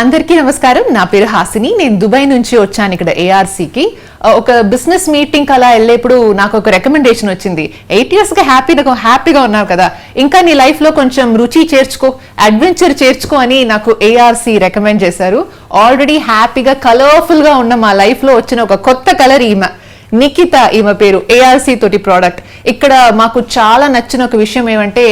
అందరికీ నమస్కారం. నా పేరు హాసిని. నేను దుబాయ్ నుంచి వచ్చాను ఇక్కడ ఏఆర్సీకి ఒక బిజినెస్ మీటింగ్ అలా వెళ్ళేప్పుడు నాకు ఒక రికమెండేషన్ వచ్చింది. ఎయిట్ ఇయర్స్గా హ్యాపీగా హ్యాపీగా ఉన్నావు కదా. ఇంకా నీ లైఫ్లో కొంచెం రుచి చేర్చుకో అడ్వెంచర్ చేర్చుకో అని నాకు ఏఆర్సీ రికమెండ్ చేశారు. ఆల్రెడీ హ్యాపీగా కలర్ఫుల్గా ఉన్న మా లైఫ్లో వచ్చిన ఒక కొత్త కలర్ ఈమె. నిఖిత ఈమె పేరు ఏఆర్సీ తోటి ప్రోడక్ట్ ఇక్కడ మాకు చాలా నచ్చిన ఒక విషయం ఏమంటే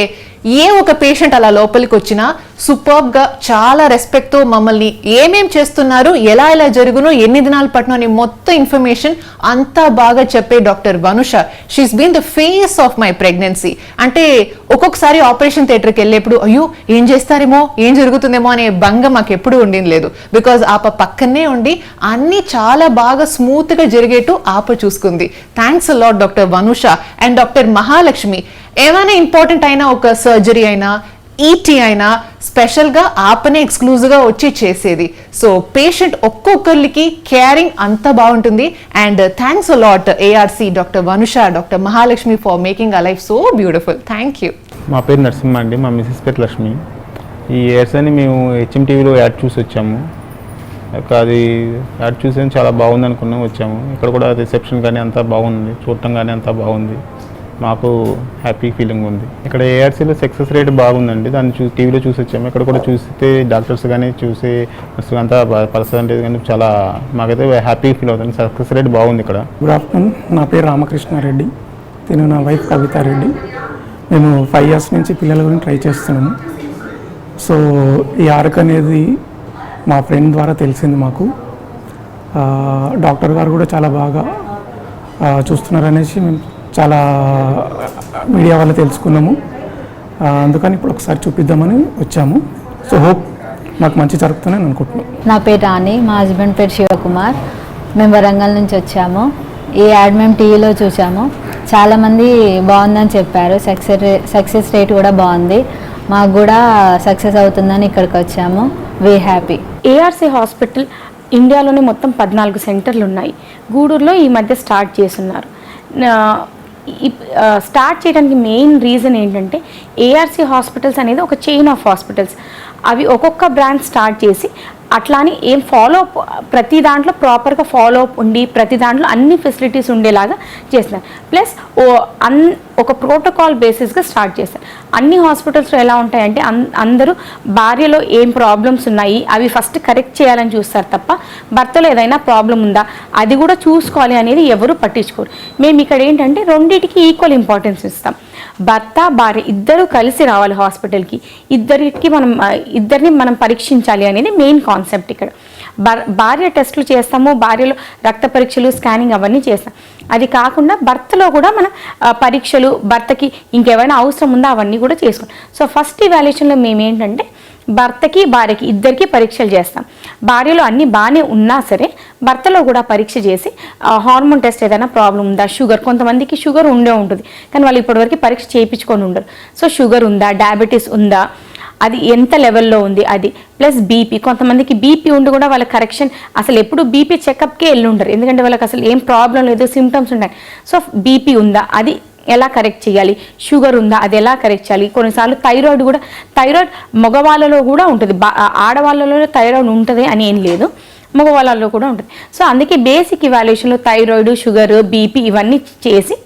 ఏ ఒక పేషెంట్ అలా లోపలికి వచ్చినా సూపర్గా చాలా రెస్పెక్ట్తో మమ్మల్ని ఏమేం చేస్తున్నారు ఎలా ఎలా జరుగునో ఎన్ని దినాలు పట్టినో అని మొత్తం ఇన్ఫర్మేషన్ అంతా బాగా చెప్పే doctor Vanusha. She's been the face of my pregnancy అంటే ఒక్కొక్కసారి ఆపరేషన్ థియేటర్కి వెళ్ళేప్పుడు అయ్యో ఏం చేస్తారేమో ఏం జరుగుతుందేమో అనే భంగం మాకు ఎప్పుడూ ఉండింది లేదు. బికాజ్ ఆప పక్కనే ఉండి అన్ని చాలా బాగా స్మూత్గా జరిగేట్టు ఆప చూసుకుంది. Thanks lot doctor Vanusha. And doctor Mahalakshmi ఏమైనా ఇంపార్టెంట్ అయినా ఒక సర్జరీ అయినా ఈటీ అయినా స్పెషల్గా ఆపనే ఎక్స్క్లూజివ్గా వచ్చి చేసేది. సో పేషెంట్ ఒక్కొక్కరికి కేరింగ్ అంత బాగుంటుంది. And thanks lot ARC doctor Vanusha doctor Mahalakshmi for making a life so beautiful thank you మా పేరు నరసింహ అండి. మా మిసెస్ పేరు లక్ష్మి. ఈ ఇయర్స్ అని మేము హెచ్ఎం టీవీలో యాడ్ చూసి వచ్చాము. అది యాడ్ చూసి చాలా బాగుంది అనుకున్నాం వచ్చాము. ఇక్కడ కూడా రిసెప్షన్ కానీ అంతా బాగుంది చూడటం కానీ అంతా బాగుంది. మాకు హ్యాపీ ఫీలింగ్ ఉంది. ఇక్కడ ఏఆర్సీలో సక్సెస్ రేట్ బాగుందండి. దాన్ని చూ టీవీలో చూసి వచ్చాము. ఇక్కడ కూడా చూస్తే డాక్టర్స్ కానీ చూసి అంతా పర్సంటేజ్ కానీ చాలా మాకైతే హ్యాపీ ఫీల్ అవుతుంది. సక్సెస్ రేట్ బాగుంది ఇక్కడ. గుడ్ ఆఫ్టర్నూన్ నా పేరు రామకృష్ణారెడ్డి. నేను నా వైఫ్ కవితారెడ్డి. మేము ఫైవ్ ఇయర్స్ నుంచి పిల్లల గురించి ట్రై చేస్తున్నాము సో ఈ ఆర్క్ అనేది మా ఫ్రెండ్ ద్వారా తెలిసింది మాకు. డాక్టర్ గారు కూడా చాలా బాగా చూస్తున్నారు అనేసి మేము చాలా మీడియా వల్ల తెలుసుకున్నాము. అందుకని ఇప్పుడు ఒకసారి చూపిద్దామని వచ్చాము. సో హోప్ మాకు మంచి జరుగుతుందని అనుకుంటున్నాం. నా పేరు రాణి మా హస్బెండ్ పేరు శివకుమార్. మేము వరంగల్ నుంచి వచ్చాము. ఈ యాడ్ మేము టీవీలో చూసాము. చాలామంది బాగుందని చెప్పారు. సక్సెస్ రే సక్సెస్ రేట్ కూడా బాగుంది. మాకు కూడా సక్సెస్ అవుతుందని ఇక్కడికి వచ్చాము. వీ హ్యాపీ ఏఆర్సీ హాస్పిటల్ ఇండియాలోనే మొత్తం పద్నాలుగు సెంటర్లు ఉన్నాయి. గూడూరులో ఈ మధ్య స్టార్ట్ చేస్తున్నారు. స్టార్ట్ చేయడానికి మెయిన్ రీజన్ ఏంటంటే ఏఆర్సీ హాస్పిటల్స్ అనేది ఒక చైన్ ఆఫ్ హాస్పిటల్స్ అవి ఒక్కొక్క బ్రాంచ్ స్టార్ట్ చేసి అట్లా అని ఏం ఫాలో అప్ ప్రతి దాంట్లో ప్రాపర్గా ఫాలో అప్ ఉండి ప్రతి దాంట్లో అన్ని ఫెసిలిటీస్ ఉండేలాగా చేస్తున్నారు. ప్లస్ ఓ అన్ ఒక ప్రోటోకాల్ బేసిస్గా స్టార్ట్ చేస్తారు అన్ని హాస్పిటల్స్లో ఎలా ఉంటాయంటే అన్ అందరూ భార్యలో ఏం ప్రాబ్లమ్స్ ఉన్నాయి అవి ఫస్ట్ కరెక్ట్ చేయాలని చూస్తారు తప్ప భర్తలో ఏదైనా ప్రాబ్లం ఉందా అది కూడా చూసుకోవాలి అనేది ఎవరు పట్టించుకోరు. మేము ఇక్కడ ఏంటంటే రెండింటికి ఈక్వల్ ఇంపార్టెన్స్ ఇస్తాం. భర్త భార్య ఇద్దరూ కలిసి రావాలి హాస్పిటల్కి ఇద్దరికి మనం ఇద్దరిని మనం పరీక్షించాలి అనేది మెయిన్ కాన్సెప్ట్ ఇక్కడ. భార్య టెస్టులు చేస్తాము భార్యలో రక్త పరీక్షలు స్కానింగ్ అవన్నీ చేస్తాం. అది కాకుండా భర్తలో కూడా మన పరీక్షలు భర్తకి ఇంకేమైనా అవసరం ఉందా అవన్నీ కూడా చేసుకోండి సో ఫస్ట్ ఇవాల్యుయేషన్లో మేము ఏంటంటే భర్తకి భార్యకి ఇద్దరికి పరీక్షలు చేస్తాం. భార్యలో అన్ని బాగానే ఉన్నా సరే భర్తలో కూడా పరీక్ష చేసి హార్మోన్ టెస్ట్ ఏదైనా ప్రాబ్లం ఉందా షుగర్ కొంతమందికి షుగర్ ఉండే ఉంటుంది. కానీ వాళ్ళు ఇప్పటివరకు పరీక్ష చేయించుకొని ఉండరు. సో షుగర్ ఉందా డయాబెటీస్ ఉందా అది ఎంత లెవెల్లో ఉంది? అది ప్లస్ బీపీ. కొంతమందికి బీపీ ఉండి కూడా వాళ్ళ కరెక్షన్ అసలు ఎప్పుడు బీపీ చెకప్కే వెళ్ళి ఉండరు ఎందుకంటే వాళ్ళకి అసలు ఏం ప్రాబ్లం లేదు సిమ్టమ్స్ ఉన్నాయి సో బీపీ ఉందా? అది ఎలా కరెక్ట్ చేయాలి? షుగర్ ఉందా? అది ఎలా కరెక్ట్ చేయాలి? కొన్నిసార్లు థైరాయిడ్ కూడా థైరాయిడ్ మగవాళ్ళలో కూడా ఉంటుంది. బా- ఆడవాళ్ళలో థైరాయిడ్ ఉంటుంది అని ఏం లేదు. మగవాళ్ళలో కూడా ఉంటుంది. సో అందుకే బేసిక్ ఇవాల్యుయేషన్లో థైరాయిడ్ షుగర్ బీపీ ఇవన్నీ చేసి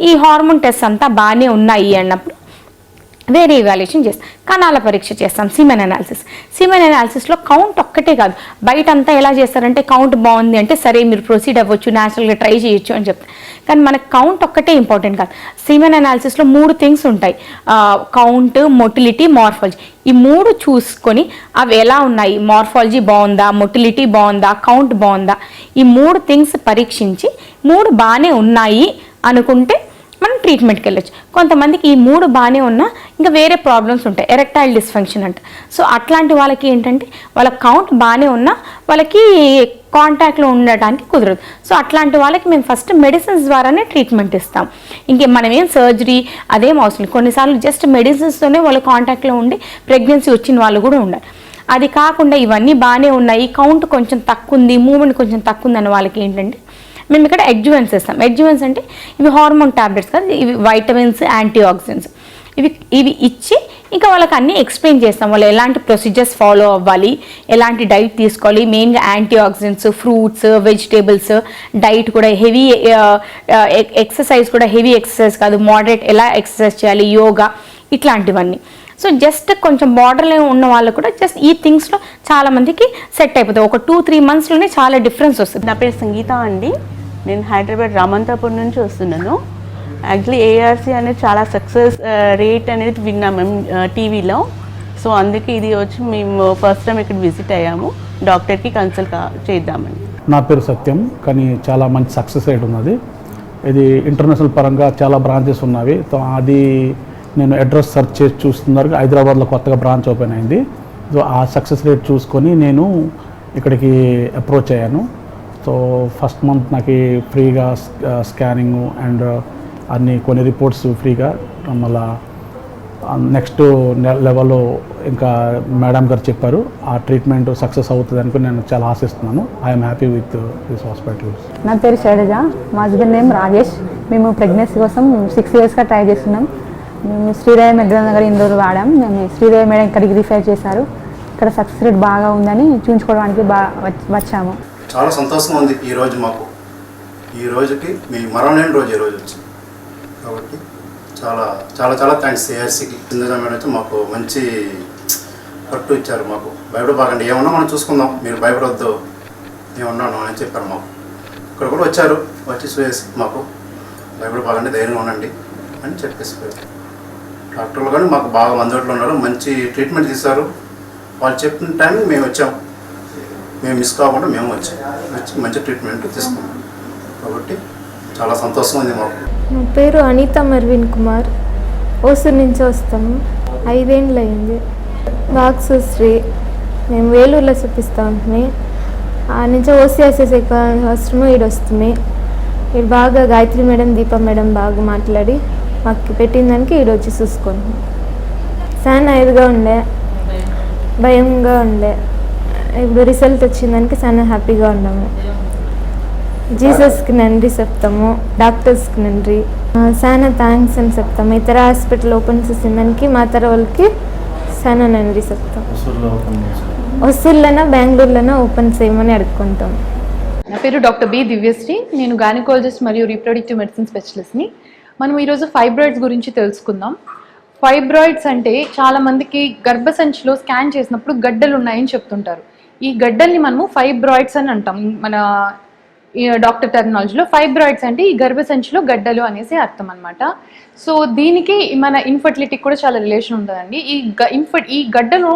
ఈ హార్మోన్ టెస్ట్ అంతా బాగానే ఉన్నాయి అన్నప్పుడు వేరే ఇవాల్యుయేషన్ చేస్తాం. కణాల పరీక్ష చేస్తాం సిమెన్ అనాలిసిస్ సిమెన్ అనాలిసిస్లో కౌంట్ ఒక్కటే కాదు. బయట అంతా ఎలా చేస్తారంటే కౌంట్ బాగుంది అంటే సరే మీరు ప్రొసీడ్ అవ్వచ్చు న్యాచురల్గా ట్రై చేయొచ్చు అని చెప్తారు కానీ మనకు కౌంట్ ఒక్కటే ఇంపార్టెంట్ కాదు. సిమెన్ అనాలిసిస్లో మూడు థింగ్స్ ఉంటాయి. కౌంట్ మొటిలిటీ మార్ఫాలజీ ఈ మూడు చూసుకొని అవి ఎలా ఉన్నాయి? మార్ఫాలజీ బాగుందా? మొటిలిటీ బాగుందా? కౌంట్ బాగుందా? ఈ మూడు థింగ్స్ పరీక్షించి మూడు బాగానే ఉన్నాయి అనుకుంటే మనం ట్రీట్మెంట్కి వెళ్ళొచ్చు. కొంతమందికి ఈ మూడు బాగానే ఉన్నా ఇంకా వేరే ప్రాబ్లమ్స్ ఉంటాయి. ఎరెక్టైల్ డిస్ఫంక్షన్ అంట. సో అట్లాంటి వాళ్ళకి ఏంటంటే వాళ్ళ కౌంట్ బాగానే ఉన్నా వాళ్ళకి కాంటాక్ట్లో ఉండటానికి కుదరదు. సో అట్లాంటి వాళ్ళకి మేము ఫస్ట్ మెడిసిన్స్ ద్వారానే ట్రీట్మెంట్ ఇస్తాం. ఇంకే మనమేం సర్జరీ అదేం అవసరం లేదు. కొన్నిసార్లు జస్ట్ మెడిసిన్స్తోనే వాళ్ళు కాంటాక్ట్లో ఉండి ప్రెగ్నెన్సీ వచ్చిన వాళ్ళు కూడా ఉండాలి. అది కాకుండా ఇవన్నీ బాగానే ఉన్నాయి. కౌంట్ కొంచెం తక్కువ ఉంది మూమెంట్ కొంచెం తక్కువ ఉంది వాళ్ళకి ఏంటంటే మేము ఇక్కడ ఎడ్జువెన్స్ ఇస్తాం ఎడ్జువెన్స్ అంటే ఇవి హార్మోన్ టాబ్లెట్స్ కాదు ఇవి వైటమిన్స్ యాంటీ ఆక్సిడెంట్స్ ఇవి ఇవి ఇచ్చి ఇంకా వాళ్ళకి అన్నీ ఎక్స్ప్లెయిన్ చేస్తాం. వాళ్ళు ఎలాంటి ప్రొసీజర్స్ ఫాలో అవ్వాలి ఎలాంటి డైట్ తీసుకోవాలి. మెయిన్గా anti oxidants fruits vegetables diet కూడా హెవీ ఎక్సర్సైజ్ uh, uh, కూడా హెవీ ఎక్సర్సైజ్ కాదు మోడరేట్ ఎలా ఎక్సర్సైజ్ చేయాలి యోగా ఇట్లాంటివన్నీ. సో జస్ట్ కొంచెం బార్డర్లో ఉన్న వాళ్ళు కూడా జస్ట్ ఈ థింగ్స్లో చాలా మందికి సెట్ అయిపోతుంది ఒక టూ త్రీ మంత్స్లోనే చాలా డిఫరెన్స్ వస్తుంది. నా పేరు సంగీత అండి. నేను హైదరాబాద్ రామంతాపూర్ నుంచి వస్తున్నాను. యాక్చువల్లీ ఏఆర్సీ అనేది చాలా సక్సెస్ రేట్ అనేది విన్నాం మేము టీవీలో సో అందుకే ఇది వచ్చి మేము ఫస్ట్ టైం ఇక్కడ విజిట్ అయ్యాము. డాక్టర్కి కన్సల్ట్ చేద్దామని. నా పేరు సత్యం కానీ చాలా మంచి సక్సెస్ రేట్ ఉన్నది. ఇది ఇంటర్నేషనల్ పరంగా చాలా బ్రాంచెస్ ఉన్నవి. సో అది నేను అడ్రస్ సెర్చ్ చేసి చూస్తున్నారు హైదరాబాద్లో కొత్తగా బ్రాంచ్ ఓపెన్ అయింది. సో ఆ సక్సెస్ రేట్ చూసుకొని నేను ఇక్కడికి అప్రోచ్ అయ్యాను. సో ఫస్ట్ మంత్ నాకు ఫ్రీగా స్కానింగ్ అండ్ అన్ని కొన్ని రిపోర్ట్స్ ఫ్రీగా. మళ్ళా నెక్స్ట్ లెవెల్లో ఇంకా మేడం గారు చెప్పారు ఆ ట్రీట్మెంట్ సక్సెస్ అవుతుంది అనుకుని నేను చాలా ఆశిస్తున్నాను. I'm happy with this hospital నా పేరు శైలజ మా హస్బెండ్ నేమ్ రాజేష్. మేము ప్రెగ్నెన్సీ కోసం సిక్స్ ఇయర్స్గా ట్రై చేస్తున్నాం. మేము శ్రీదేవి మెగ్రల్ నగర్ ఇందూరు వాడాం. మేము శ్రీదేవి మేడం ఇక్కడికి రిఫర్ చేశారు. ఇక్కడ సక్సెస్ రేట్ బాగా ఉందని చూపించుకోవడానికి బాగా వచ్చాము. చాలా సంతోషంగా ఉంది ఈ రోజు మాకు. ఈ రోజుకి మీ మరణలేని రోజు ఈ రోజు వచ్చింది. కాబట్టి చాలా చాలా చాలా థ్యాంక్స్ ఏఆర్సీకి సింధుజా మేడం వచ్చి మాకు మంచి పట్టు ఇచ్చారు మాకు. భయపడబాకండి. ఏమన్నా మనం చూసుకుందాం. మీరు భయపడవద్దు ఏమన్నాను అని చెప్పారు మాకు. ఇక్కడ కూడా వచ్చారు. వచ్చి చూసి మాకు భయపడబాకండి. ధైర్యంగా ఉండండి అని చెప్పేసి పోయారు. డాక్టర్లు కానీ మాకు బాగా అందుబాటులో ఉన్నారు. మంచి ట్రీట్మెంట్ తీశారు. వాళ్ళు చెప్పిన టైం మేము వచ్చాం. మేము మిస్ కాకుండా మేము వచ్చాం. వచ్చి మంచి ట్రీట్మెంట్ తీసుకున్నాం. కాబట్టి చాలా సంతోషం ఉంది మాకు. నా పేరు అనిత మర్విన్ కుమార్. ఓసూరు నుంచి వస్తాము. ఐదేళ్ళు అయింది. వాక్సుశ్రీ మేము వేలూరులో చూపిస్తూ ఉంటుంది ఆ నుంచి ఓసీఎస్ఎస్ హాస్టల్ ఈడు వస్తుంది ఈడు బాగా గాయత్రి మేడం దీప మేడం బాగా మాట్లాడి మాకు పెట్టిన దానికి ఈడు వచ్చి చూసుకోండి చాలా ఇదిగా ఉండే భయంగా ఉండే. ఇప్పుడు రిజల్ట్ వచ్చిన దానికి చాలా హ్యాపీగా ఉన్నాము. జీసస్కి నంది చెప్తాము డాక్టర్స్కి ఆ, చాలా థ్యాంక్స్ అని చెప్తాము. ఇతర హాస్పిటల్ ఓపెన్ చేసిన దానికి మా తర వాళ్ళకి చాలా నంది చెప్తాం వసూళ్ళన బెంగళూరులోనే ఓపెన్ చేయమని అడుక్కుంటాం నా పేరు డాక్టర్ బి దివ్యశ్రీ. నేను గైనకాలజిస్ట్ మరియు రీప్రొడక్టివ్ మెడిసిన్ స్పెషలిస్ట్ని మనం ఈరోజు ఫైబ్రాయిడ్స్ గురించి తెలుసుకుందాం. ఫైబ్రాయిడ్స్ అంటే చాలామందికి గర్భసంచిలో స్కాన్ చేసినప్పుడు గడ్డలు ఉన్నాయని చెప్తుంటారు. ఈ గడ్డల్ని మనము ఫైబ్రాయిడ్స్ అని అంటాం. మన ఈ డాక్టర్ టెర్మినాలజీలో ఫైబ్రాయిడ్స్ అంటే ఈ గర్భసంచిలో గడ్డలు అనేసి అర్థం అనమాట సో దీనికి మన ఇన్ఫర్టిలిటీకి కూడా చాలా రిలేషన్ ఉంటుందండి. ఈ గ ఇన్ఫర్ ఈ గడ్డలు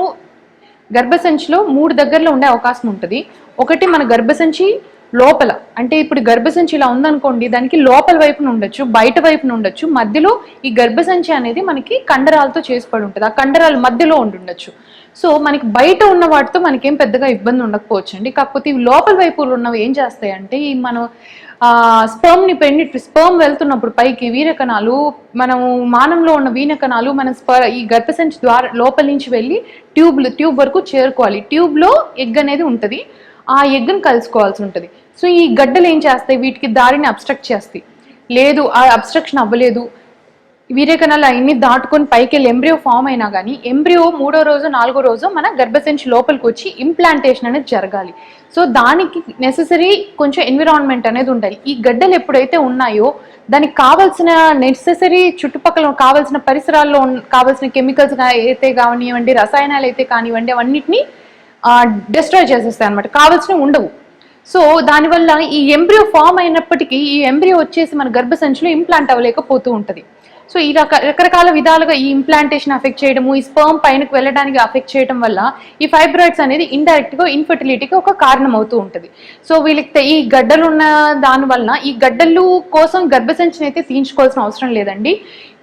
గర్భసంచిలో మూడు దగ్గరలో ఉండే అవకాశం ఉంటుంది. ఒకటి మన గర్భసంచి లోపల. అంటే ఇప్పుడు గర్భసంచి ఇలా ఉందనుకోండి దానికి లోపల వైపున ఉండొచ్చు బయట వైపున ఉండొచ్చు మధ్యలో ఈ గర్భసంచి అనేది మనకి కండరాలతో చేసిపడి ఉంటుంది. ఆ కండరాలు మధ్యలో ఉండుండొచ్చు. సో మనకి బయట ఉన్న వాటితో మనకేం పెద్దగా ఇబ్బంది ఉండకపోవచ్చు అండి కాకపోతే ఇవి లోపల వైపు ఉన్నవి ఏం చేస్తాయంటే ఈ మనం స్పర్మ్ని పెండి స్పర్మ్ వెళ్తున్నప్పుడు పైకి వీరకణాలు మనము మానంలో ఉన్న వీనకణాలు మన స్ప ఈ గర్భసంచి ద్వారా లోపల నుంచి వెళ్ళి ట్యూబ్లు ట్యూబ్ వరకు చేరుకోవాలి. ట్యూబ్లో ఎగ్ అనేది ఉంటుంది. ఆ ఎగ్గును కలుసుకోవాల్సి ఉంటుంది. సో ఈ గడ్డలు ఏం చేస్తాయి? వీటికి దారిని అబ్స్ట్రక్ట్ చేస్తాయి. లేదు ఆ అబ్స్ట్రక్షన్ అవ్వలేదు. వీరేకనాలు అవన్నీ దాటుకొని పైకి వెళ్ళి ఎంబ్రియో ఫామ్ అయినా కానీ ఎంబ్రియో మూడో రోజు నాలుగో రోజు మన గర్భసంచి లోపలికి వచ్చి ఇంప్లాంటేషన్ అనేది జరగాలి. సో దానికి నెససరీ కొంచెం ఎన్విరాన్మెంట్ అనేది ఉండాలి. ఈ గడ్డలు ఎప్పుడైతే ఉన్నాయో దానికి కావాల్సిన నెససరీ చుట్టుపక్కల కావాల్సిన పరిసరాల్లో కావాల్సిన కెమికల్స్ అయితే కానివ్వండి రసాయనాలు అయితే కానివ్వండి అవన్నిటిని డిస్ట్రాయ్ చేసేస్తాయి అనమాట కావాల్సినవి ఉండవు. సో దానివల్ల ఈ ఎంబ్రియో ఫామ్ అయినప్పటికీ ఈ ఎంబ్రియో వచ్చేసి మన గర్భసంచిలో ఇంప్లాంట్ అవ్వలేకపోతూ ఉంటుంది. సో ఈ రక రకరకాల విధాలుగా ఈ ఇంప్లాంటేషన్ అఫెక్ట్ చేయడము ఈ స్పర్మ్ పైనకు వెళ్ళడానికి అఫెక్ట్ చేయడం వల్ల ఈ ఫైబ్రాయిడ్స్ అనేది ఇండైరెక్ట్గా ఇన్ఫర్టిలిటీకి ఒక కారణం అవుతూ ఉంటుంది. సో వీళ్ళకి ఈ గడ్డలు ఉన్న దాని వలన ఈ గడ్డలు కోసం గర్భసంచిని అయితే తీయించుకోవాల్సిన అవసరం లేదండి.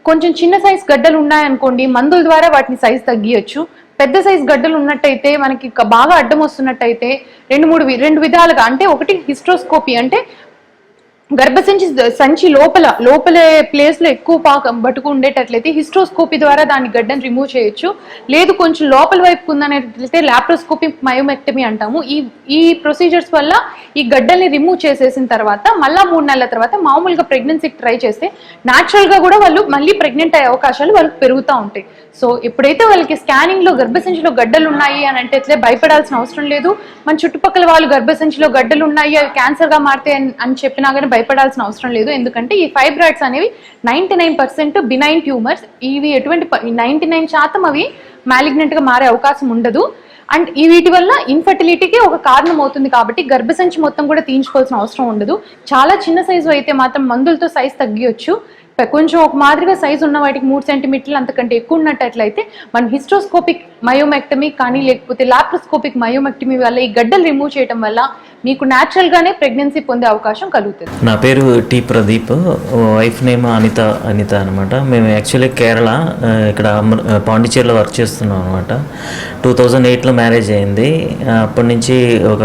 కొంచెం చిన్న సైజ్ గడ్డలు ఉన్నాయనుకోండి మందుల ద్వారా వాటిని సైజ్ తగ్గియచ్చు. పెద్ద సైజ్ గడ్డలు ఉన్నట్టయితే మనకి బాగా అడ్డం వస్తున్నట్టయితే రెండు మూడు వి- రెండు విధాలుగా అంటే ఒకటి హిస్ట్రోస్కోపీ అంటే గర్భసంచి సంచి లోపల లోపల ప్లేస్లో ఎక్కువ పాక బటుకు ఉండేటట్లయితే హిస్ట్రోస్కోపీ ద్వారా దాని గడ్డను రిమూవ్ చేయొచ్చు. లేదు కొంచెం లోపల వైపు ఉందనేటట్లయితే లాప్రోస్కోపీ మయోమెక్టమీ అంటాము. ఈ ఈ ప్రొసీజర్స్ వల్ల ఈ గడ్డల్ని రిమూవ్ చేసేసిన తర్వాత మళ్ళా మూడు నెలల తర్వాత మామూలుగా ప్రెగ్నెన్సీకి ట్రై చేస్తే natural గా కూడా వాళ్ళు మళ్ళీ ప్రెగ్నెంట్ అయ్యే అవకాశాలు వాళ్ళకి పెరుగుతూ ఉంటాయి. సో ఎప్పుడైతే వాళ్ళకి స్కానింగ్లో గర్భసంచిలో గడ్డలు ఉన్నాయి అని అంటే అట్లే భయపడాల్సిన అవసరం లేదు. మన చుట్టుపక్కల వాళ్ళు గర్భసంచిలో గడ్డలు ఉన్నాయి అవి క్యాన్సర్గా మారుతాయి అని- అని చెప్పినా కానీ భయపడాల్సిన అవసరం లేదు. ఎందుకంటే ఈ ఫైబ్రాయిడ్స్ అనేవి ninety nine percent benign tumours ఇవి ఎటువంటి నైన్టీ నైన్ శాతం అవి మ్యాలిగ్నెంట్గా మారే అవకాశం ఉండదు. అండ్ ఈ వీటి వల్ల ఇన్ఫర్టిలిటీకి ఒక కారణం అవుతుంది కాబట్టి గర్భసంచి మొత్తం కూడా తీయించుకోవాల్సిన అవసరం ఉండదు. చాలా చిన్న సైజు అయితే మాత్రం మందులతో సైజ్ తగ్గియొచ్చు. కొంచెం ఒక మాదిరిగా సైజు ఉన్న వాటికి మూడు సెంటీమీటర్లు అంతకంటే ఎక్కువ ఉన్నట్టయితే మనం హిస్ట్రోస్కోపిక్ మయోమెక్టమీ కానీ లేకపోతే లాప్రోస్కోపిక్ మయోమెక్టమీ వల్ల ఈ గడ్డలు రిమూవ్ చేయడం వల్ల మీకు న్యాచురల్గానే గానే ప్రెగ్నెన్సీ పొందే అవకాశం కలుగుతుంది. నా పేరు T Pradeep wife name Anitha Anitha అనమాట మేము యాక్చువల్లీ కేరళ ఇక్కడ అమర్ పాండిచేరిలో వర్క్ చేస్తున్నాం అనమాట టూ థౌజండ్ ఎయిట్లో మ్యారేజ్ అయింది. అప్పటి నుంచి ఒక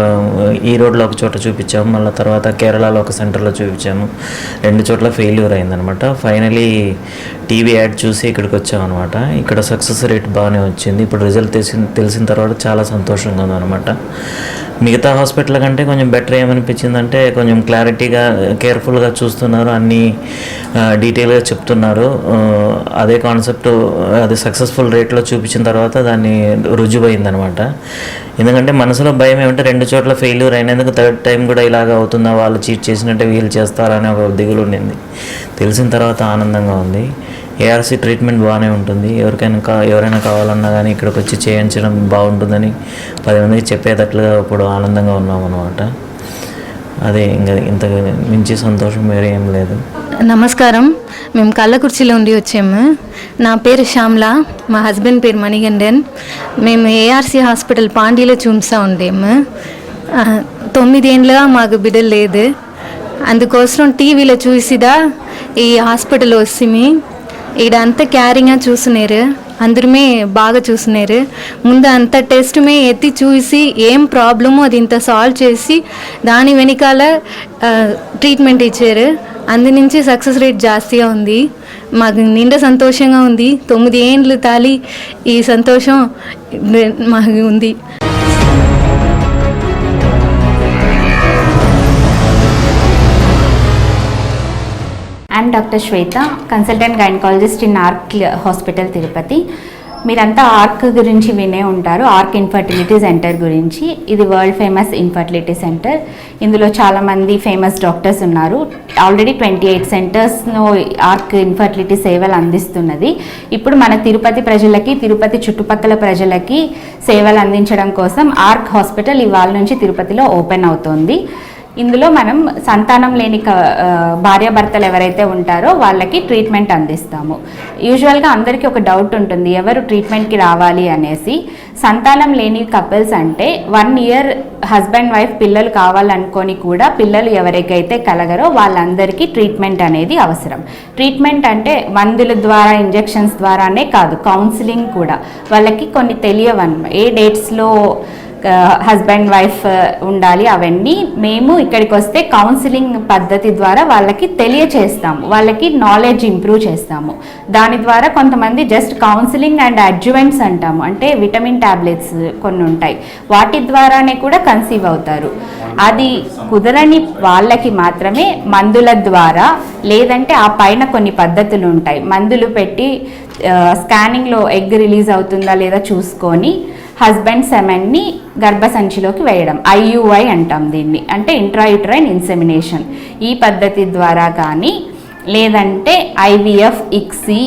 ఈ రోడ్లో ఒక చోట చూపించాము. మళ్ళీ తర్వాత కేరళలో ఒక సెంటర్లో చూపించాము. రెండు చోట్ల ఫెయిల్యూర్ అయిందనమాట ఫైనలీ టీవీ యాడ్ చూసి ఇక్కడికి వచ్చామన్నమాట ఇక్కడ సక్సెస్ రేట్ బాగానే వచ్చింది. ఇప్పుడు రిజల్ట్ తెలిసిన తెలిసిన తర్వాత చాలా సంతోషంగా ఉందన్నమాట. మిగతా హాస్పిటల్ కంటే కొంచెం బెటర్ ఏమనిపించిందంటే కొంచెం క్లారిటీగా కేర్ఫుల్గా చూస్తున్నారు అన్నీ డీటెయిల్గా చెప్తున్నారు. అదే కాన్సెప్ట్ అది సక్సెస్ఫుల్ రేట్లో చూపించిన తర్వాత దాన్ని రుజువైందనమాట. ఎందుకంటే మనసులో భయం ఏమంటే రెండు చోట్ల ఫెయిల్యూర్ అయినందుకు థర్డ్ టైం కూడా ఇలాగ అవుతుందా వాళ్ళు చీట్ చేసినట్టే వీళ్ళు అనే ఒక దిగులు ఉండింది తెలిసిన తర్వాత ఆనందంగా ఉంది. ఏఆర్సీ ట్రీట్మెంట్ బాగానే ఉంటుంది. ఎవరికైనా కా ఎవరైనా కావాలన్నా కానీ ఇక్కడికి వచ్చి చేయించడం బాగుంటుందని పది మందికి చెప్పేటట్లుగా ఇప్పుడు ఆనందంగా ఉన్నాం అనమాట అదే ఇంకా ఇంత మించి సంతోషం వేరే ఏం లేదు. నమస్కారం. మేము కళ్ళకుర్చిలో ఉండి వచ్చాము. నా పేరు శ్యామ్ల. మా హస్బెండ్ పేరు మణిగండన్. మేము ఏఆర్సీ హాస్పిటల్ పాండీలో చూపిస్తూ ఉండేము. తొమ్మిదేండ్లుగా మాకు బిడ్డలు లేదు. అందుకోసం టీవీలో చూసిదా ఈ హాస్పిటల్ వస్తుంది ఈడ అంతా క్యారింగ్గా చూసినారు. అందరమే బాగా చూసినారు. ముందు అంత టెస్ట్మే ఎత్తి చూసి ఏం ప్రాబ్లమో అది ఇంత సాల్వ్ చేసి దాని వెనకాల ట్రీట్మెంట్ ఇచ్చారు. అందు నుంచి సక్సెస్ రేట్ జాస్తిగా ఉంది. మాకు నిండా సంతోషంగా ఉంది. తొమ్మిది ఏండ్లు తాలి ఈ సంతోషం మాకు ఉంది. I'm doctor Swetha consultant gynaecologist in Arc hospital Tirupati మీరంతా ఆర్క్ గురించి వినే ఉంటారు. ఆర్క్ ఇన్ఫర్టిలిటీ సెంటర్ గురించి. ఇది వరల్డ్ ఫేమస్ ఇన్ఫర్టిలిటీ సెంటర్ ఇందులో చాలామంది ఫేమస్ డాక్టర్స్ ఉన్నారు. ఆల్రెడీ ట్వంటీ ఎయిట్ సెంటర్స్ను ఆర్క్ ఇన్ఫర్టిలిటీ సేవలు అందిస్తున్నది. ఇప్పుడు మన తిరుపతి ప్రజలకి తిరుపతి చుట్టుపక్కల ప్రజలకి సేవలు అందించడం కోసం ఆర్క్ హాస్పిటల్ ఇవాళ నుంచి తిరుపతిలో ఓపెన్ అవుతోంది. ఇందులో మనం సంతానం లేని క- భార్యాభర్తలు ఎవరైతే ఉంటారో వాళ్ళకి ట్రీట్మెంట్ అందిస్తాము. యూజువల్గా అందరికీ ఒక డౌట్ ఉంటుంది ఎవరు ట్రీట్మెంట్కి రావాలి అనేసి. సంతానం లేని కపుల్స్ అంటే వన్ ఇయర్ హస్బెండ్ వైఫ్ పిల్లలు కావాలనుకొని కూడా పిల్లలు ఎవరికైతే కలగరో వాళ్ళందరికీ ట్రీట్మెంట్ అనేది అవసరం. ట్రీట్మెంట్ అంటే మందుల ద్వారా ఇంజెక్షన్స్ ద్వారానే కాదు కౌన్సిలింగ్ కూడా. వాళ్ళకి కొన్ని తెలియవన్నమాట ఏ డేట్స్లో హస్బెండ్ వైఫ్ ఉండాలి అవన్నీ. మేము ఇక్కడికి వస్తే కౌన్సిలింగ్ పద్ధతి ద్వారా వాళ్ళకి తెలియచేస్తాము. వాళ్ళకి నాలెడ్జ్ ఇంప్రూవ్ చేస్తాము. దాని ద్వారా కొంతమంది జస్ట్ కౌన్సిలింగ్ అండ్ అడ్జువెంట్స్ అంటాము. అంటే విటమిన్ ట్యాబ్లెట్స్ కొన్ని ఉంటాయి. వాటి ద్వారానే కూడా కన్సీవ్ అవుతారు. అది కుదరని వాళ్ళకి మాత్రమే మందుల ద్వారా లేదంటే ఆ పైన కొన్ని పద్ధతులు ఉంటాయి. మందులు పెట్టి స్కానింగ్లో ఎగ్ రిలీజ్ అవుతుందా లేదా చూసుకొని హస్బెండ్ సెమెన్ని గర్భసంచిలోకి వేయడం ఐయుఐ అంటాం దీన్ని. అంటే ఇంట్రాయుట్రైన్ ఇన్సెమినేషన్ ఈ పద్ధతి ద్వారా కానీ లేదంటే ఐవిఎఫ్ ఇక్సీ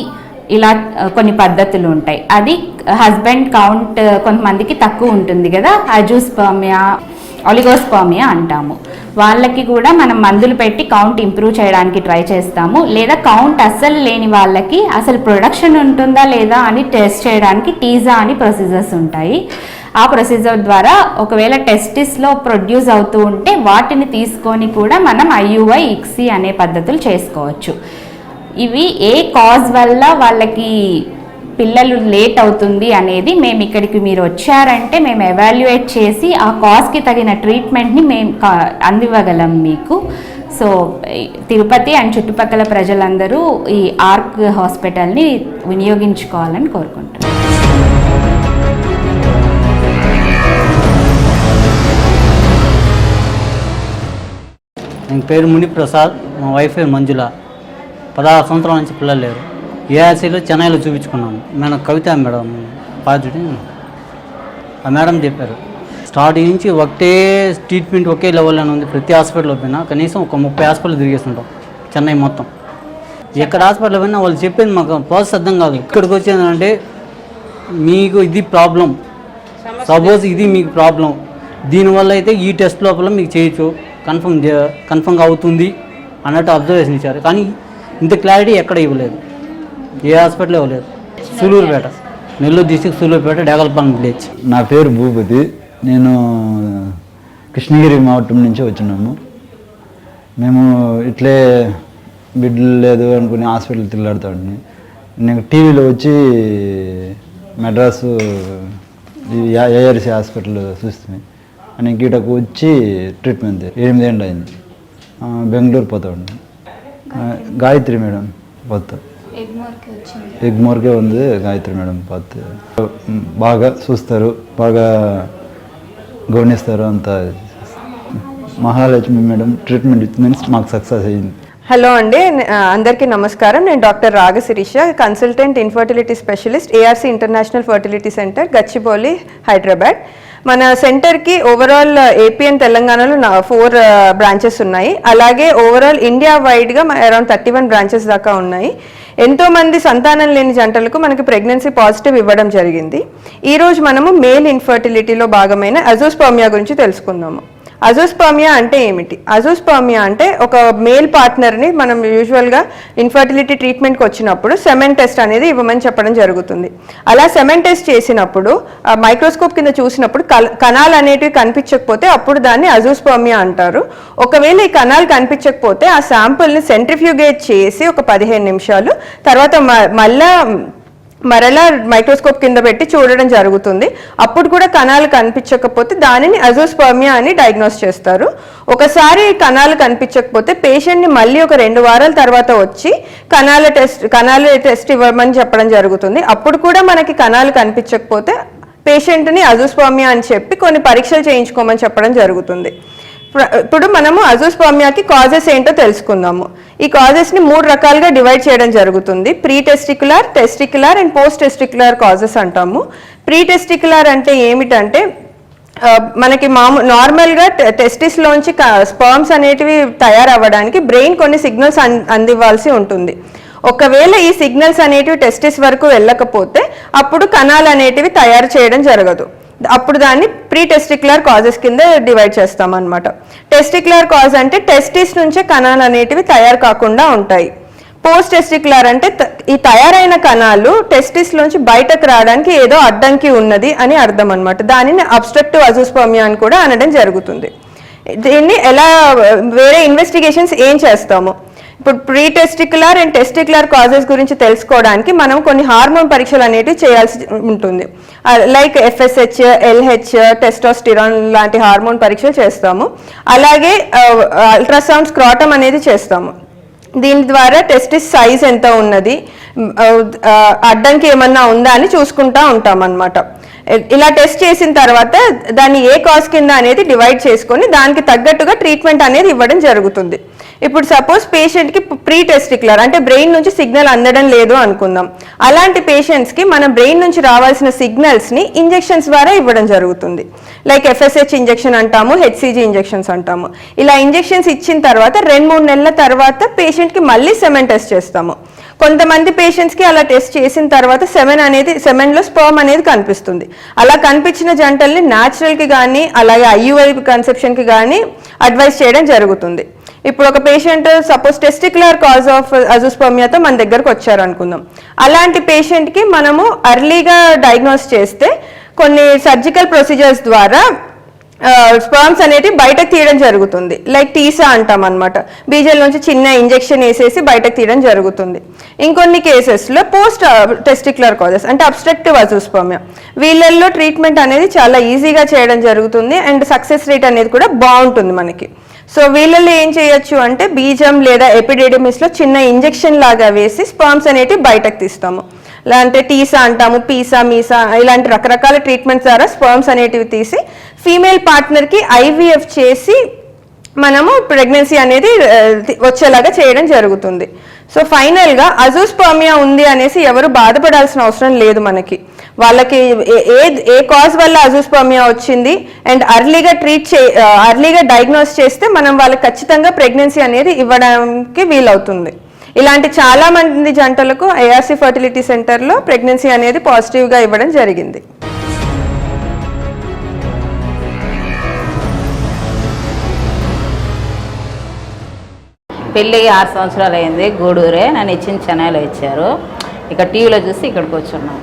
ఇలా కొన్ని పద్ధతులు ఉంటాయి. అది హస్బెండ్ కౌంట్ కొంతమందికి తక్కువ ఉంటుంది కదా అజూస్పర్మియా ఒలిగోస్పామియా అంటాము. వాళ్ళకి కూడా మనం మందులు పెట్టి కౌంట్ ఇంప్రూవ్ చేయడానికి ట్రై చేస్తాము. లేదా కౌంట్ అస్సలు లేని వాళ్ళకి అసలు ప్రొడక్షన్ ఉంటుందా లేదా అని టెస్ట్ చేయడానికి టీజా అని ప్రొసీజర్స్ ఉంటాయి. ఆ ప్రొసీజర్ ద్వారా ఒకవేళ టెస్టిస్లో ప్రొడ్యూస్ అవుతూ ఉంటే వాటిని తీసుకొని కూడా మనం ఐయుఐ ఇక్సీ అనే పద్ధతులు చేసుకోవచ్చు. ఇవి ఏ కాజ్ వల్ల వాళ్ళకి పిల్లలు లేట్ అవుతుంది అనేది మేము ఇక్కడికి మీరు వచ్చారంటే మేము ఎవాల్యుయేట్ చేసి ఆ కాస్ట్కి తగిన ట్రీట్మెంట్ని మేము కా- అందివ్వగలం మీకు. సో తిరుపతి అండ్ చుట్టుపక్కల ప్రజలందరూ ఈ ఆర్క్ హాస్పిటల్ని వినియోగించుకోవాలని కోరుకుంటున్నాను నేను పేరు మునిప్రసాద్. మా వైఫ్ పేరు మంజుల. పదహారు సంవత్సరాల నుంచి పిల్లలు లేరు. ఏఆర్సీలో చెన్నైలో చూపించుకున్నాము. మేడం కవిత మేడం పాజిటివ్ ఆ మేడం చెప్పారు స్టార్టింగ్ నుంచి ఒకటే ట్రీట్మెంట్ ఒకే లెవెల్లోనే ఉంది. ప్రతి హాస్పిటల్లో పోయినా కనీసం ఒక ముప్పై హాస్పిటల్ తిరిగేస్తుంటాం చెన్నై మొత్తం. ఎక్కడ హాస్పిటల్ పోయినా వాళ్ళు చెప్పింది మాకు ప్రాసెస్ అర్థం కాదు. ఇక్కడికి వచ్చిందంటే మీకు ఇది ప్రాబ్లం. సపోజ్ ఇది మీకు ప్రాబ్లం. దీనివల్ల అయితే ఈ టెస్ట్ లోపల మీకు చేయొచ్చు. కన్ఫర్మ్ కన్ఫర్మ్గా అవుతుంది అన్నట్టు అబ్జర్వేషన్ ఇచ్చారు. కానీ ఇంత క్లారిటీ ఎక్కడ ఇవ్వలేదు. ఏ హాస్పిటల్ ఇవ్వలేదు Sullurpeta. Nellore district Sullurpeta Degalpalem village. నా పేరు భూపతి. నేను కృష్ణగిరి మావటం నుంచి వచ్చినాము. మేము ఇట్లే బిడ్డలు లేదు అనుకుని హాస్పిటల్ తిల్లాడుతాండి. నేను టీవీలో వచ్చి మెడ్రాసు ఏఆర్సి హాస్పిటల్ చూస్తుంది. అని గీటకు వచ్చి ట్రీట్మెంట్ ఎనిమిది ఏళ్ళు అయింది బెంగళూరు పోతా గాయత్రి మేడం పోతా. ఎగ్మోర్కే ఉంది గాయత్రి మేడం పాత్ బాగా చూస్తారు బాగా గమనిస్తారు అంత. మహాలక్ష్మి మేడం ట్రీట్మెంట్ మీన్స్ మాకు సక్సెస్ అయ్యింది. హలో అండి అందరికీ నమస్కారం. నేను doctor Ragasirisha consultant infertility specialist ARC international fertility centre Gachibowli Hyderabad. మన సెంటర్కి ఓవరాల్ ఏపీ అండ్ తెలంగాణలో ఫోర్ బ్రాంచెస్ uh, ఉన్నాయి. అలాగే ఓవరాల్ ఇండియా వైడ్గా అరౌండ్ థర్టీ వన్ బ్రాంచెస్ దాకా ఉన్నాయి. ఎంతో మంది సంతానం లేని జంటలకు మనకి ప్రెగ్నెన్సీ పాజిటివ్ ఇవ్వడం జరిగింది. ఈరోజు మనము మేల్ ఇన్ఫర్టిలిటీలో భాగమైన అజోస్పర్మియా గురించి తెలుసుకుందాము. అజోస్పర్మియా అంటే ఏమిటి? అజోస్పర్మియా అంటే ఒక మేల్ పార్ట్నర్ని మనం యూజువల్గా ఇన్ఫర్టిలిటీ ట్రీట్మెంట్కి వచ్చినప్పుడు సెమెన్ టెస్ట్ అనేది ఇవ్వమని చెప్పడం జరుగుతుంది. అలా సెమెన్ టెస్ట్ చేసినప్పుడు మైక్రోస్కోప్ కింద చూసినప్పుడు కల- కణాలు అనేటివి కనిపించకపోతే అప్పుడు దాన్ని అజోస్పర్మియా అంటారు. ఒకవేళ ఈ కణాలు కనిపించకపోతే ఆ శాంపుల్ని సెంట్రిఫ్యూగేట్ చేసి ఒక పదిహేను నిమిషాలు తర్వాత మ- మళ్ళా మరలా మైక్రోస్కోప్ కింద పెట్టి చూడడం జరుగుతుంది. అప్పుడు కూడా కణాలు కనిపించకపోతే దానిని అజోస్పర్మియా అని డయాగ్నోస్ చేస్తారు. ఒకసారి కణాలు కనిపించకపోతే పేషెంట్ని మళ్ళీ ఒక రెండు వారాల తర్వాత వచ్చి కణాల టెస్ట్ కణాల టెస్ట్ ఇవ్వమని చెప్పడం జరుగుతుంది. అప్పుడు కూడా మనకి కణాలు కనిపించకపోతే పేషెంట్ని అజోస్పర్మియా అని చెప్పి కొన్ని పరీక్షలు చేయించుకోమని చెప్పడం జరుగుతుంది. ఇప్పుడు మనము అజోస్పర్మియాకి కాజెస్ ఏంటో తెలుసుకుందాము. ఈ కాజెస్ని మూడు రకాలుగా డివైడ్ చేయడం జరుగుతుంది. Pre testicular testicular and post testicular causes అంటాము. ప్రీ టెస్టిక్యులర్ అంటే ఏమిటంటే మనకి మామూ నార్మల్గా టెస్టిస్లోంచి స్పర్మ్స్ అనేటివి తయారవ్వడానికి బ్రెయిన్ కొన్ని సిగ్నల్స్ అందివ్వాల్సి ఉంటుంది. ఒకవేళ ఈ సిగ్నల్స్ అనేటివి టెస్టిస్ వరకు వెళ్ళకపోతే అప్పుడు కణాలు అనేటివి తయారు చేయడం జరగదు. అప్పుడు దాన్ని ప్రీ టెస్టిక్యులర్ కాజెస్ కింద డివైడ్ చేస్తాం అనమాట టెస్టిక్యులర్ కాజ్ అంటే టెస్టిస్ నుంచే కణాలు అనేటివి తయారు కాకుండా ఉంటాయి. పోస్ట్ టెస్టిక్యులర్ అంటే ఈ తయారైన కణాలు టెస్టిస్ నుంచి బయటకు రావడానికి ఏదో అడ్డంకి ఉన్నది అని అర్థం అనమాట దానిని అబ్స్ట్రక్టివ్ అజోస్పర్మియా అని కూడా అనడం జరుగుతుంది. దీన్ని ఎలా వేరే ఇన్వెస్టిగేషన్స్ ఏం చేస్తాము? ఇప్పుడు pre testicular and testicular causes గురించి తెలుసుకోవడానికి మనం కొన్ని హార్మోన్ పరీక్షలు అనేటివి చేయాల్సి ఉంటుంది. లైక్ ఎఫ్ఎస్హెచ్ ఎల్హెచ్ టెస్టోస్టిరాన్ లాంటి హార్మోన్ పరీక్షలు చేస్తాము. అలాగే అల్ట్రాసౌండ్ స్క్రాటమ్ అనేది చేస్తాము. దీని ద్వారా టెస్టిస్ సైజ్ ఎంత ఉన్నది అడ్డంకి ఏమన్నా ఉందా అని చూసుకుంటా ఉంటాం అన్నమాట ఇలా టెస్ట్ చేసిన తర్వాత దాన్ని ఏ కాజ్ కింద అనేది డివైడ్ చేసుకొని దానికి తగ్గట్టుగా ట్రీట్మెంట్ అనేది ఇవ్వడం జరుగుతుంది. ఇప్పుడు సపోజ్ పేషెంట్కి ప్రీ టెస్టిక్యులర్ అంటే బ్రెయిన్ నుంచి సిగ్నల్ అందడం లేదు అనుకుందాం. అలాంటి పేషెంట్స్కి మన బ్రెయిన్ నుంచి రావాల్సిన సిగ్నల్స్ని ఇంజెక్షన్స్ ద్వారా ఇవ్వడం జరుగుతుంది. లైక్ ఎఫ్ఎస్హెచ్ ఇంజెక్షన్ అంటాము హెచ్సిజీ ఇంజెక్షన్స్ అంటాము. ఇలా ఇంజెక్షన్స్ ఇచ్చిన తర్వాత రెండు మూడు నెలల తర్వాత పేషెంట్కి మళ్ళీ సెమెన్ టెస్ట్ చేస్తాము. కొంతమంది పేషెంట్స్కి అలా టెస్ట్ చేసిన తర్వాత సెమెన్ అనేది సెమెన్లో స్పర్మ్ అనేది కనిపిస్తుంది. అలా కనిపించిన జంటల్ని న్యాచురల్కి కానీ అలాగే ఐయుఐ కన్సెప్షన్కి కానీ అడ్వైస్ చేయడం జరుగుతుంది. ఇప్పుడు ఒక patient suppose testicular cause of అజోస్పర్మియాతో మన దగ్గరకు వచ్చారు అనుకుందాం అలాంటి పేషెంట్కి మనము అర్లీగా డయాగ్నోస్ చేస్తే కొన్ని సర్జికల్ ప్రొసీజర్స్ ద్వారా స్పర్మ్స్ అనేటివి బయటకు తీయడం జరుగుతుంది. లైక్ టీసా అంటాం అనమాట బీజల్ నుంచి చిన్న ఇంజెక్షన్ వేసేసి బయటకు తీయడం జరుగుతుంది. ఇంకొన్ని కేసెస్లో పోస్ట్ టెస్టిక్యులర్ కాజెస్ అంటే అబ్స్ట్రక్టివ్ అజోస్పర్మియా వీళ్ళల్లో ట్రీట్మెంట్ అనేది చాలా ఈజీగా చేయడం జరుగుతుంది అండ్ సక్సెస్ రేట్ అనేది కూడా బాగుంటుంది మనకి. సో వీళ్ళల్లో ఏం చేయొచ్చు అంటే బీజం లేదా ఎపిడెడమిస్లో చిన్న ఇంజెక్షన్ లాగా వేసి స్పర్మ్స్ అనేటివి బయటకు తీస్తాము. లేదంటే అంటే టీసా అంటాము పీసా మీసా ఇలాంటి రకరకాల ట్రీట్మెంట్స్ ద్వారా స్పర్మ్స్ అనేటివి తీసి ఫీమేల్ పార్ట్నర్కి ఐవీఎఫ్ చేసి మనము ప్రెగ్నెన్సీ అనేది వచ్చేలాగా చేయడం జరుగుతుంది. సో ఫైనల్గా అజూస్పర్మియా ఉంది అనేసి ఎవరు బాధపడాల్సిన అవసరం లేదు మనకి. వాళ్ళకి ఏ- ఏ ఏ కాజ్ వల్ల అజూస్పర్మియా వచ్చింది అండ్ అర్లీగా ట్రీట్ చే అర్లీగా డయాగ్నోస్ చేస్తే మనం వాళ్ళకి ఖచ్చితంగా ప్రెగ్నెన్సీ అనేది ఇవ్వడానికి వీలవుతుంది. ఇలాంటి చాలా మంది జంటలకు ఐఆర్సీ ఫర్టిలిటీ సెంటర్లో ప్రెగ్నెన్సీ అనేది పాజిటివ్గా ఇవ్వడం జరిగింది. పెళ్ళి ఆరు సంవత్సరాలు అయింది గూడూరే. నన్ను ఇచ్చిన చెన్నైలో ఇచ్చారు. ఇక్కడ టీవీలో చూసి ఇక్కడికి వచ్చున్నాం.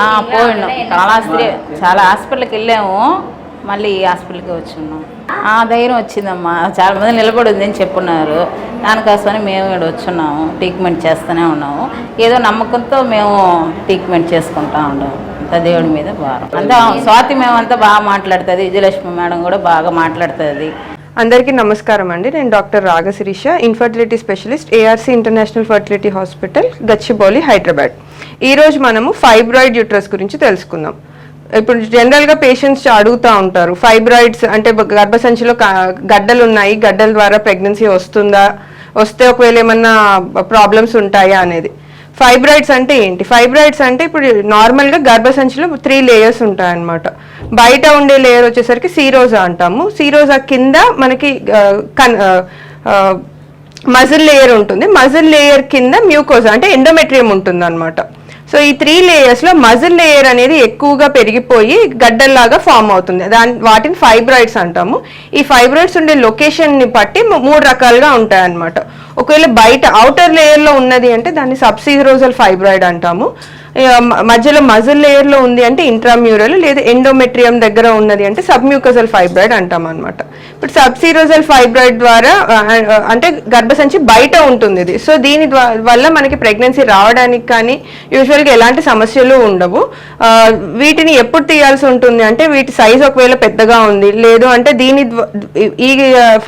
ఆ, పోయినాం కాళాస్త్రి చాలా హాస్పిటల్కి వెళ్ళాము. మళ్ళీ ఈ హాస్పిటల్కి వచ్చున్నాం. ఆ ధైర్యం వచ్చిందమ్మా. చాలా మంది నిలబడి ఉందని చెప్పున్నారు. దానికోసమని మేము ఇక్కడ వచ్చున్నాము. ట్రీట్మెంట్ చేస్తూనే ఉన్నాము. ఏదో నమ్మకంతో మేము ట్రీట్మెంట్ చేసుకుంటా ఉన్నాము అంత దేవుడి మీద భారం. అంతా స్వాతి మేమంతా బాగా మాట్లాడుతుంది. విజయలక్ష్మి మేడం కూడా బాగా మాట్లాడుతుంది. అందరికీ నమస్కారం అండి. నేను doctor Ragasirisha infertility specialist ARC international fertility hospital Gachibowli Hyderabad. ఈరోజు మనము ఫైబ్రాయిడ్ యూట్రస్ గురించి తెలుసుకుందాం. ఇప్పుడు జనరల్గా పేషెంట్స్ అడుగుతూ ఉంటారు. ఫైబ్రాయిడ్స్ అంటే గర్భసంచిలో గడ్డలు ఉన్నాయి గడ్డల ద్వారా ప్రెగ్నెన్సీ వస్తుందా? వస్తే ఒకవేళ ఏమన్నా ప్రాబ్లమ్స్ ఉంటాయా అనేది. ఫైబ్రాయిడ్స్ అంటే ఏంటి? ఫైబ్రాయిడ్స్ అంటే ఇప్పుడు నార్మల్గా గర్భసంచిలో త్రీ లేయర్స్ ఉంటాయన్నమాట. బయట ఉండే లేయర్ వచ్చేసరికి సీరోజా అంటాము. సీరోజా కింద మనకి కన్ మజిల్ లేయర్ ఉంటుంది. మజిల్ లేయర్ కింద మ్యూకోజా అంటే ఎండోమెట్రియం ఉంటుంది అనమాట సో ఈ త్రీ లేయర్స్లో మజిల్ లేయర్ అనేది ఎక్కువగా పెరిగిపోయి గడ్డల్లాగా ఫామ్ అవుతుంది. దాని వాటిని ఫైబ్రాయిడ్స్ అంటాము. ఈ ఫైబ్రాయిడ్స్ ఉండే లొకేషన్ని బట్టి మూడు రకాలుగా ఉంటాయన్నమాట. ఒకవేళ బయట అవుటర్ లేయర్లో ఉన్నది అంటే దాన్ని సబ్సీరోజల్ ఫైబ్రాయిడ్ అంటాము. మధ్యలో మజిల్ లేయర్లో ఉంది అంటే ఇంట్రామ్యూరల్ లేదా ఎండోమెట్రియం దగ్గర ఉన్నది అంటే సబ్మ్యూకసల్ ఫైబ్రాయిడ్ అంటాం అనమాట ఇప్పుడు సబ్సీరోజల్ ఫైబ్రాయిడ్ ద్వారా అంటే గర్భసంచి బయట ఉంటుంది ఇది. సో దీని వల్ల మనకి ప్రెగ్నెన్సీ రావడానికి కానీ యూజువల్గా ఎలాంటి సమస్యలు ఉండవు. వీటిని ఎప్పుడు తీయాల్సి ఉంటుంది అంటే వీటి సైజ్ ఒకవేళ పెద్దగా ఉంది లేదు అంటే దీని ఈ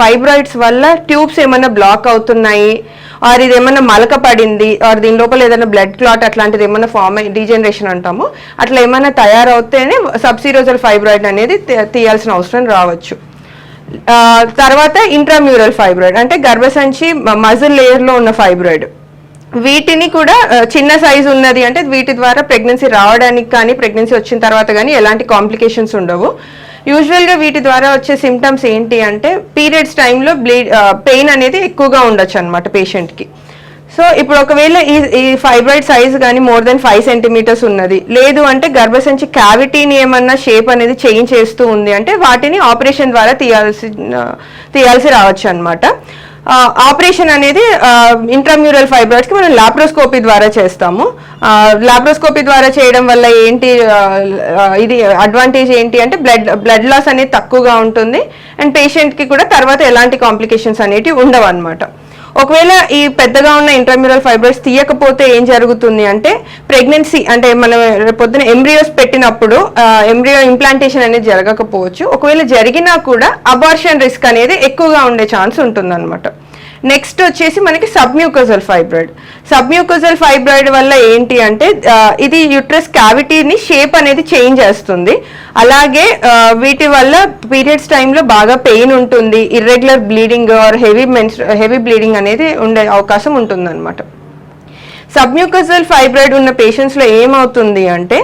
ఫైబ్రాయిడ్స్ వల్ల ట్యూబ్స్ ఏమైనా బ్లాక్ అవుతున్నాయి ఆర్ ఇది ఏమైనా మలక పడింది? ఆర్ దీని లోపల ఏదైనా బ్లడ్ క్లాట్ అట్లాంటిది ఏమైనా ఫామ్ అయ్యి డీజనరేషన్ అంటాము? అట్లా ఏమైనా తయారవుతేనే సబ్సీరోజల్ ఫైబ్రాయిడ్ అనేది తీయాల్సిన అవసరం రావచ్చు. తర్వాత ఇంట్రామ్యూరల్ ఫైబ్రాయిడ్ అంటే గర్భసంచి మజిల్ లేయర్లో ఉన్న ఫైబ్రాయిడ్ వీటిని కూడా చిన్న సైజు ఉన్నది అంటే వీటి ద్వారా ప్రెగ్నెన్సీ రావడానికి కానీ ప్రెగ్నెన్సీ వచ్చిన తర్వాత కానీ ఎలాంటి కాంప్లికేషన్స్ ఉండవు. యూజువల్గా వీటి ద్వారా వచ్చే సిమ్టమ్స్ ఏంటి అంటే పీరియడ్స్ టైంలో బ్లీడ్ పెయిన్ అనేది ఎక్కువగా ఉండొచ్చు అనమాట పేషెంట్కి సో ఇప్పుడు ఒకవేళ ఈ ఈ ఫైబ్రాయిడ్ సైజ్ కానీ మోర్ దెన్ ఫైవ్ సెంటీమీటర్స్ ఉన్నది లేదు అంటే గర్భసంచి క్యావిటీని ఏమన్నా షేప్ అనేది చేంజ్ చేస్తూ ఉంది అంటే వాటిని ఆపరేషన్ ద్వారా తీయాల్సి తీయాల్సి రావచ్చు అనమాట ఆపరేషన్ అనేది ఇంట్రామ్యూరల్ ఫైబ్రాయిడ్స్కి మనం లాప్రోస్కోపీ ద్వారా చేస్తాము. లాప్రోస్కోపీ ద్వారా చేయడం వల్ల ఏంటి ఇది అడ్వాంటేజ్ ఏంటి అంటే బ్లడ్ బ్లడ్ లాస్ అనేది తక్కువగా ఉంటుంది. అండ్ పేషెంట్కి కూడా తర్వాత ఎలాంటి కాంప్లికేషన్స్ అనేటివి ఉండవు అనమాట ఒకవేళ ఈ పెద్దగా ఉన్న ఇంటర్మ్యూరల్ ఫైబ్రాయిడ్స్ తీయకపోతే ఏం జరుగుతుంది అంటే ప్రెగ్నెన్సీ అంటే మనం పొద్దున ఎంబ్రియోస్ పెట్టినప్పుడు ఎంబ్రియో ఇంప్లాంటేషన్ అనేది జరగకపోవచ్చు. ఒకవేళ జరిగినా కూడా అబార్షన్ రిస్క్ అనేది ఎక్కువగా ఉండే ఛాన్స్ ఉంటుందన్నమాట. నెక్స్ట్ వచ్చేసి మనకి సబ్మ్యూకోజల్ ఫైబ్రాయిడ్ సబ్మ్యూకోజల్ ఫైబ్రాయిడ్ వల్ల ఏంటి అంటే ఇది యూట్రస్ క్యావిటీని షేప్ అనేది చేంజ్ చేస్తుంది. అలాగే వీటి వల్ల పీరియడ్స్ టైంలో బాగా పెయిన్ ఉంటుంది irregular bleeding or heavy mens heavy bleeding అనేది ఉండే అవకాశం ఉంటుందన్నమాట. సబ్మ్యూకసల్ ఫైబ్రాయిడ్ ఉన్న పేషెంట్స్లో ఏమవుతుంది అంటే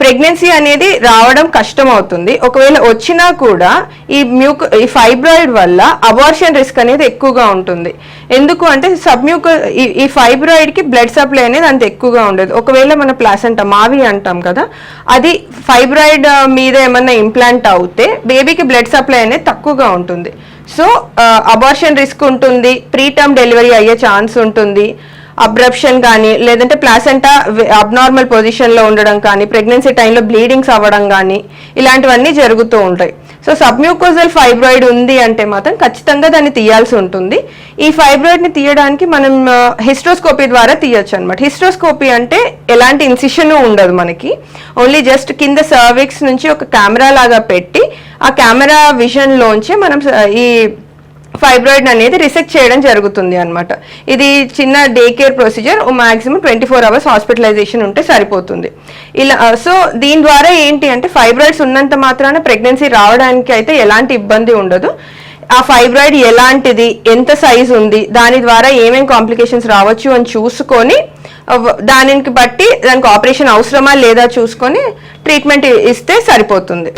ప్రెగ్నెన్సీ అనేది రావడం కష్టం అవుతుంది ఒకవేళ వచ్చినా కూడా ఈ మ్యూక్ ఈ ఫైబ్రాయిడ్ వల్ల అబార్షన్ రిస్క్ అనేది ఎక్కువగా ఉంటుంది. ఎందుకు అంటే సబ్మ్యూక ఈ ఫైబ్రాయిడ్కి బ్లడ్ సప్లై అనేది అంత ఎక్కువగా ఉండదు. ఒకవేళ మన ప్లాసెంటా మావి అంటాం కదా అది ఫైబ్రాయిడ్ మీద ఏమన్నా ఇంప్లాంట్ అవుతే బేబీకి బ్లడ్ సప్లై అనేది తక్కువగా ఉంటుంది. సో అబార్షన్ రిస్క్ ఉంటుంది. ప్రీ టర్మ్ డెలివరీ అయ్యే ఛాన్స్ ఉంటుంది. అబ్రప్షన్ కానీ లేదంటే ప్లాసెంటా అబ్నార్మల్ పొజిషన్లో ఉండడం కానీ ప్రెగ్నెన్సీ టైంలో బ్లీడింగ్స్ అవ్వడం కానీ ఇలాంటివన్నీ జరుగుతూ ఉంటాయి. సో సబ్మ్యూకోజల్ ఫైబ్రాయిడ్ ఉంది అంటే మాత్రం ఖచ్చితంగా దాన్ని తీయాల్సి ఉంటుంది. ఈ ఫైబ్రాయిడ్ని తీయడానికి మనం హిస్ట్రోస్కోపీ ద్వారా తీయొచ్చు అనమాట హిస్ట్రోస్కోపీ అంటే ఎలాంటి ఇన్సిషన్ ఉండదు మనకి. ఓన్లీ జస్ట్ కింద సర్విక్స్ నుంచి ఒక కెమెరా లాగా పెట్టి ఆ కెమెరా విజన్లోంచి మనం ఈ ఫైబ్రాయిడ్ అనేది రిసెక్ట్ చేయడం జరుగుతుంది అనమాట ఇది చిన్న day care procedure maximum twenty four hours hospitalisation ఉంటే సరిపోతుంది. ఇలా సో దీని ద్వారా ఏంటి అంటే ఫైబ్రాయిడ్స్ ఉన్నంత మాత్రాన ప్రెగ్నెన్సీ రావడానికి అయితే ఎలాంటి ఇబ్బంది ఉండదు. ఆ ఫైబ్రాయిడ్ ఎలాంటిది ఎంత సైజ్ ఉంది దాని ద్వారా ఏమేమి కాంప్లికేషన్స్ రావచ్చు అని చూసుకొని దానికి బట్టి దానికి ఆపరేషన్ అవసరమా లేదా చూసుకొని ట్రీట్మెంట్ ఇస్తే సరిపోతుంది.